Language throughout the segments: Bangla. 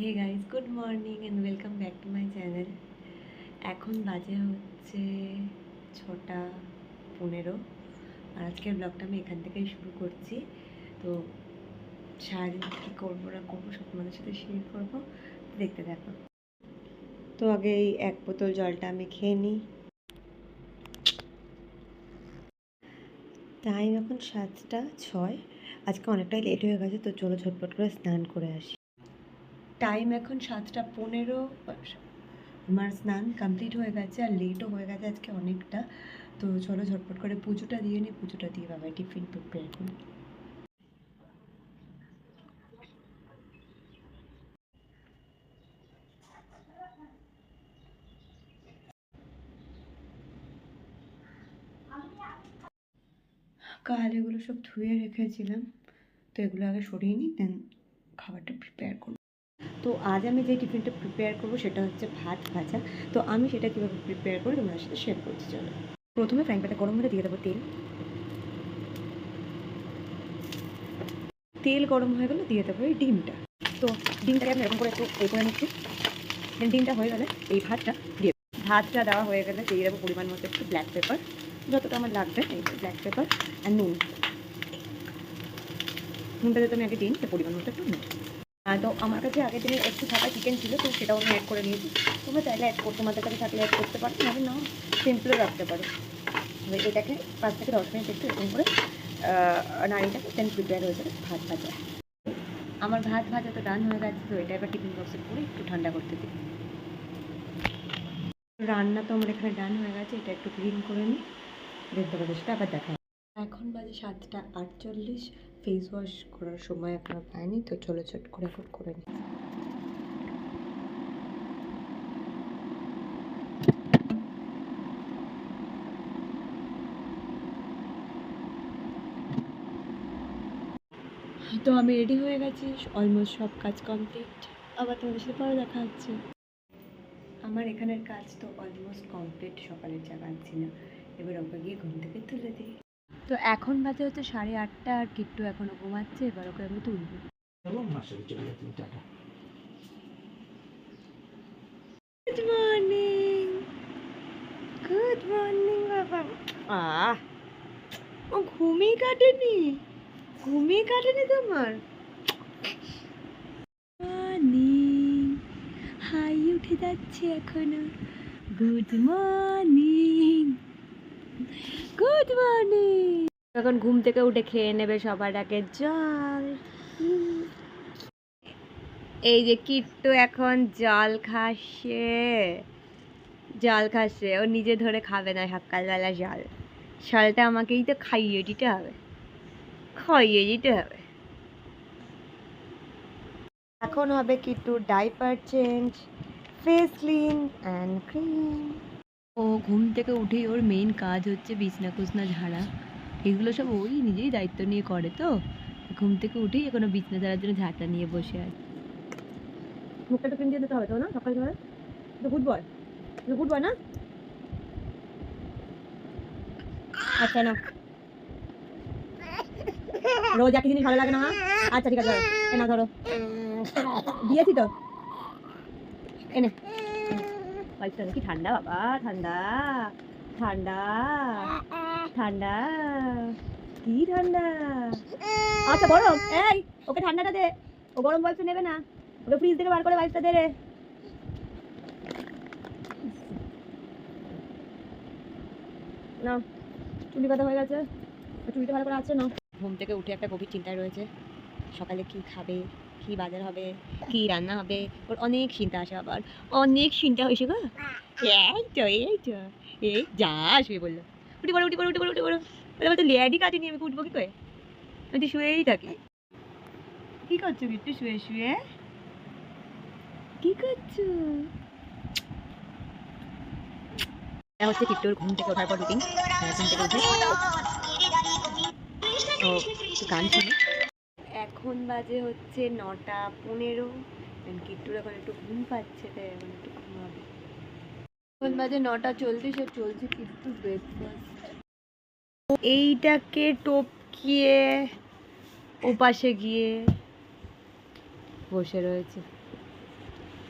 Hey guys good morning and welcome back to my channel এখন বাজে হচ্ছে ছটা পনেরো। আর আজকের ব্লগটা আমি এখান থেকেই শুরু করছি। তো সারাদিন কী করব, না করব, সব তোমাদের সাথে শেয়ার করব। দেখতে থাকো। তো আগে এই এক বোতল জলটা আমি খেয়ে নিই। টাইম এখন সাতটা ছয়। আজকে অনেকটাই লেট হয়ে গেছে, তো চলো ঝটপট করে স্নান করে আসি। টাইম এখন সাতটা পনেরো আমার স্নান কমপ্লিট হয়ে গেছে আর লেটও হয়ে গেছে আজকে অনেকটা। তো চলো ঝটপট করে পুজোটা দিয়ে নিই পুজোটা দিয়ে বাবা টিফিন প্রিপেয়ার করি। কাল এগুলো সব ধুয়ে রেখেছিলাম, তো এগুলো আগে সরিয়ে নিই দেন খাবারটা প্রিপেয়ার করব। তো আজ আমি যে টিফিনটা প্রিপেয়ার করব সেটা হচ্ছে ভাত ভাজা। তো আমি সেটা কীভাবে প্রিপেয়ার করি তোমাদের সাথে শেয়ার করছি, চলো। প্রথমে ফ্রাইং প্যানটা গরম হলে দিয়ে দেবো তেল। তেল গরম হয়ে গেলে দিয়ে দেবো এই ডিমটা। তো ডিমটাকে আমি এরকম করে একটু এই করে নিচ্ছি। ডিমটা হয়ে গেলে এই ভাতটা দিয়ে। ভাতটা দেওয়া হয়ে গেলে দিয়ে দেবো পরিমাণ মতো একটু ব্ল্যাক পেপার যতটা আমার লাগবে এই ব্ল্যাক পেপার অ্যান্ড নুন। নুনটা যাতে আমি আগে দিই তো পরিমাণ মতো একটু নুন। তো আমার কাছে আগের দিনে একটু থাকা চিকেন ছিল, তো সেটাও আমি অ্যাড করে নিয়েছি তোমরা চাইলে অ্যাড করতে তোমাদের কাছে থাকলে অ্যাড করতে পারো, নাহলে নাও সিম্পলও রাখতে পারো। এটাকে পাঁচ থেকে দশ মিনিট একটু এরকম করে নাড়িটাকে দেন প্রিপেয়ার হয়ে যাবে ভাত ভাজা। আমার ভাত ভাজা তো ডান হয়ে গেছে, তো এটা এবার টিফিন বক্সে করে একটু ঠান্ডা করতে দিই। রান্না তো আমার এখানে ডান হয়ে গেছে, এটা একটু ক্লিন করে নিই দেখতে সেটা আবার দেখা। এখন বাজে সাতটা আটচল্লিশ ফেস ওয়াশ করার সময় এখনও পাইনি তো চলো চট করে এখন করে নিই তো আমি রেডি হয়ে গেছি অলমোস্ট সব কাজ কমপ্লিট আবার তোমাদের সাথে পরে দেখা হচ্ছে। আমার এখানের কাজ তো অলমোস্ট কমপ্লিট সকালের যা কাজ ছিল এবার ওকে গিয়ে ঘুম থেকে তুলে দিই। তো এখন বাজে হচ্ছে সাড়ে আটটা আর কিট্টু এখনও ঘুমাচ্ছে এবার ওকে আমি তুলবো। গুড মর্নিং গুড মর্নিং বাবা। আহ ও ঘুমিয়ে কাটেনি। ঘুমিয়ে কাটেনি তোমার। মর্নিং হাই উঠে যাচ্ছে এখনও। গুড মর্নিং গুড মর্নিং এখন ঘুম থেকে উঠে খেয়ে নেবে সবার আগে জল। এই যে কিট্টু এখন জল খাসে জল খাসে ও নিজে ধরে খাবে না সকালবেলা জল। জলটা আমাকেই তো খাইয়ে দিতে হবে। খাইয়ে দিতে হবে। এখন হবে কিট্টুর diaper change face clean and cream ও ঘুম থেকে উঠেই ওর মেইন কাজ হচ্ছে বিছনা কুছনা ঝাড়া। এগুলো সব ওই নিজেই দায়িত্ব নিয়ে করে তো। ঘুম থেকে উঠেই এখনও বিছনা ঝাড়ার জন্য ঝাঁটা নিয়ে বসে আছে। মুখটা ক্রিম দিয়ে দিতে হবে তো না? সকাল সকাল? তো গুড বয় গুড বয় না? আচ্ছা না রোজ একই জিনিস ভালো লাগে না আচ্ছা ঠিক আছে, ধরো। এ না ধরো। দিয়েছি তো? এনে। ওয়াইফটা কি ঠান্ডা, বাবা, ঠান্ডা ঠান্ডা ঠান্ডা, কি ঠান্ডা? আচ্ছা গরম, এই, ওকে ঠান্ডাটা দে, ও গরম ওয়াইফটা নেবে না, ওকে ফ্রিজ থেকে বার করে ওয়াইফটা দে রে। চুলি বাঁধা হয়ে গেছে, চুলিটা ভালো করে আছে না ঘুম থেকে উঠে একটা গভীর চিন্তায় রয়েছে, সকালে কি খাবে? কি বাজার হবে, কি রান্না হবে, ওর অনেক চিন্তা আসে আবার। অনেক চিন্তা হয়েছে গো। এই তো এই তো, এই যা শুয়ে বলল। উঠি পড়ো উঠি পড়ো উঠি পড়ো উঠি পড়ো। বলে বলতো লেয়াডি কাটিনি আমি উঠবো কি করে? আমি তো শুয়েই থাকি। কি করছ বিট্টু শুয়ে শুয়ে। কি করছ? হচ্ছে কিট্টুর ঘুম থেকে ওঠার পর রুটিন ঘুম থেকে উঠে ও, গান শুনে। এখন বাজে হচ্ছে নটা পনেরো। কিট্টুর এখন একটু ঘুম পাচ্ছে তাই এখন একটু ঘুমাবে। এখন বাজে নটা চলছে সে চলছে কিট্টু ব্রেকফাস্ট এইটাকে টপকিয়ে ওপাশে গিয়ে বসে রয়েছে।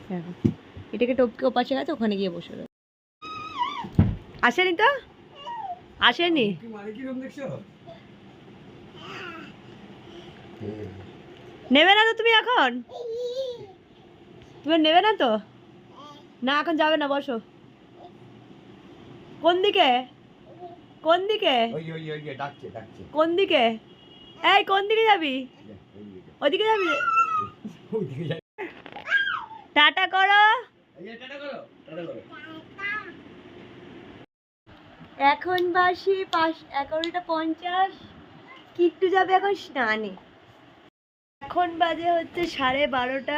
দেখো এটাকে টপকে ওপাশে গেছে ওখানে গিয়ে বসে রয়েছে। আসেনি তো? আসেনি? কি মানে কি রকম দেখছ নেবে না তো তুমি এখন? তুমি নেবে না তো? না এখন যাবে না বসো। কোন দিকে? কোন দিকে? কোন দিকে? এই কোন দিকে যাবি? ওদিকে যাবি? টাটা করো। এখন বাসি পাঁচ এগারোটা পঞ্চাশ। কিট্টু যাবে এখন স্নানে। এখন বাজে হচ্ছে সাড়ে বারোটা।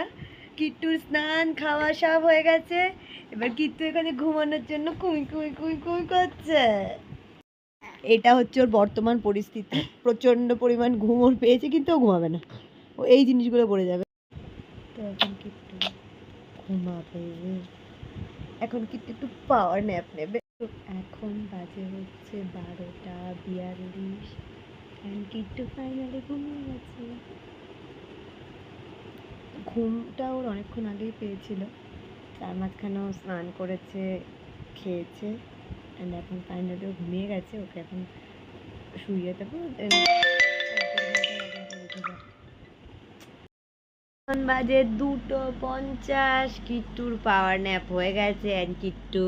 কিট্টুর স্নান, খাওয়া সব হয়ে গেছে। এবার কিট্টু এখানে ঘুমানোর জন্য কুই কুই কুই কুই করছে। এটা হচ্ছে ওর বর্তমান পরিস্থিতি। প্রচণ্ড পরিমাণ ঘুম ওর পেয়েছে, কিন্তু ও ঘুমাবে না। ও এই জিনিসগুলো পড়ে যাবে। তো এখন কিট্টু ঘুমাবে। এখন কিট্টু একটু পাওয়ার ন্যাপ নেবে। এখন বাজে হচ্ছে বারোটা বিয়াল্লিশ। কিট্টু ফাইনালি ঘুমিয়ে গেছে। ঘুমটা ওর অনেকক্ষণ আগেই পেয়েছিল। তার মাঝখানেও স্নান করেছে, খেয়েছে অ্যান্ড এখন ফাইনালি ও ঘুমিয়ে গেছে, ওকে এখন শুইয়ে দেবো এখন বাজে দুটো পঞ্চাশ, কিট্টুর পাওয়ার ন্যাপ হয়ে গেছে অ্যান্ড কিট্টু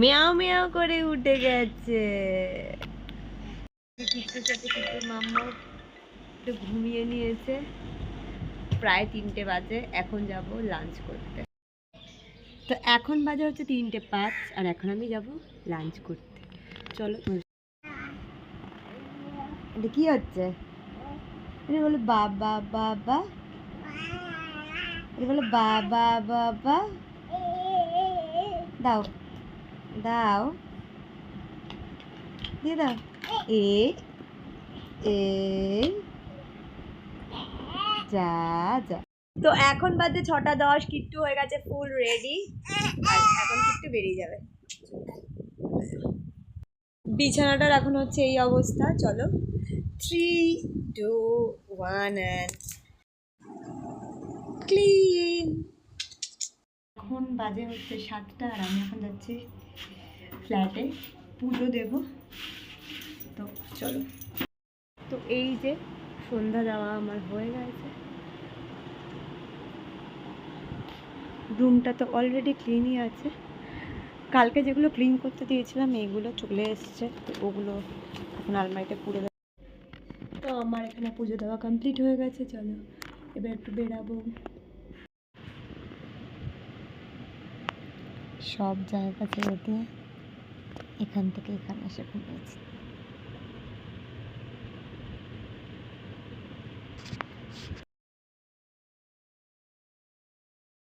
মেয়াও মেয়াও করে উঠে গেছে। কিট্টুর সাথে কিট্টুর মাম্মা একটু ঘুমিয়ে নিয়েছে। প্রায় তিনটে বাজে, এখন যাব লাঞ্চ করতে। তো এখন বাজে হচ্ছে তিনটে পাঁচ, আর এখন আমি যাব লাঞ্চ করতে। চলো, এটা কি হচ্ছে? এটা বলো বাবা বাবা এটা বলো বাবা বাবা দাও দাও। দিয়ে দাও। এ এ যা তো এখন বাজে ছটা দশ, কিট্টু হয়ে গেছে ফুল রেডি এখন কিট্টু বেরিয়ে যাবে। বিছানাটার এখন হচ্ছে এই অবস্থা, চলো। Three two one and clean এখন বাজে হচ্ছে সাতটা, আর আমি এখন যাচ্ছি ফ্ল্যাটে পুজো দেব। তো চলো। তো এই যে সন্ধ্যা দেওয়া আমার হয়ে গেছে। রুমটা তো অলরেডি ক্লিনই আছে। কালকে যেগুলো ক্লিন করতে দিয়েছিলাম, এইগুলো চলে এসছে। তো ওগুলো এখন আলমারিতে পুরো তো আমার এখানে পুজো দেওয়া কমপ্লিট হয়ে গেছে, চলো এবার একটু বেরাবো। সব জায়গা ছেড়ে দিয়ে এখান থেকে এখানে এসে ঘুমিয়েছি।